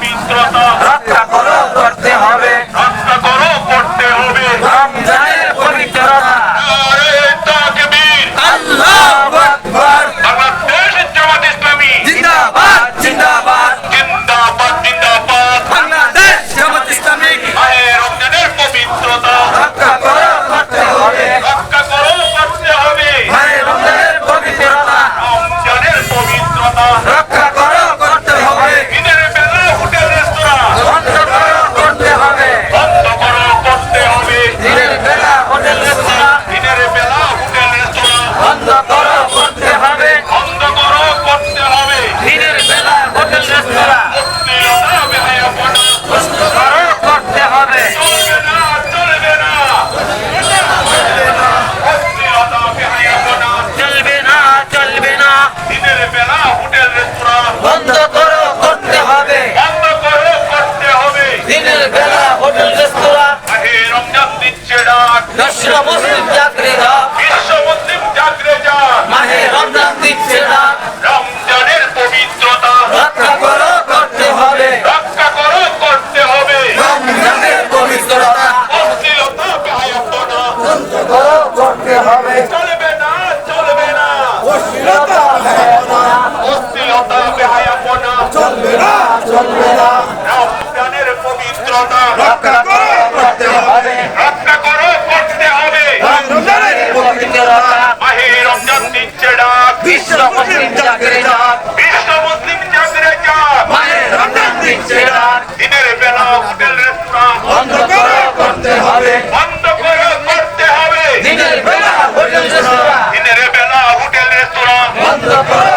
Mistrota. máscara. করতে হবে। চলবে না চলবে না। অশ্লীলতা বেহায়াপনা চলবে না চলবে না। Bye.